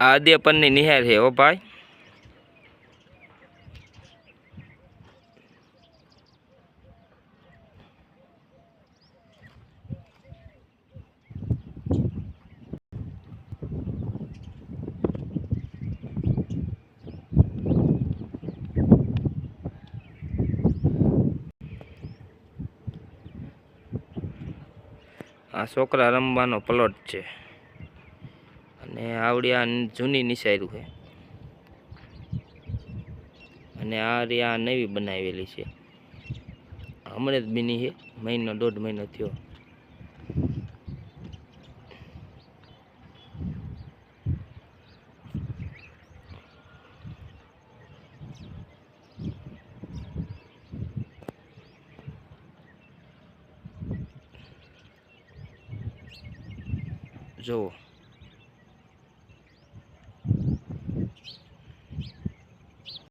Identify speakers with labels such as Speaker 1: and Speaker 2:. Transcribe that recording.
Speaker 1: આ અદેપરની નિહાર છે ઓ ભાઈ. આ છોકરા રમવાનો પ્લોટ છે. અને આવડી આ જૂની નિશાયરું છે. અને આ આ નવી બનાવેલી છે. હમણાં જ બીની છે, મહિનો દોઢ મહિનો થયો. જુઓ.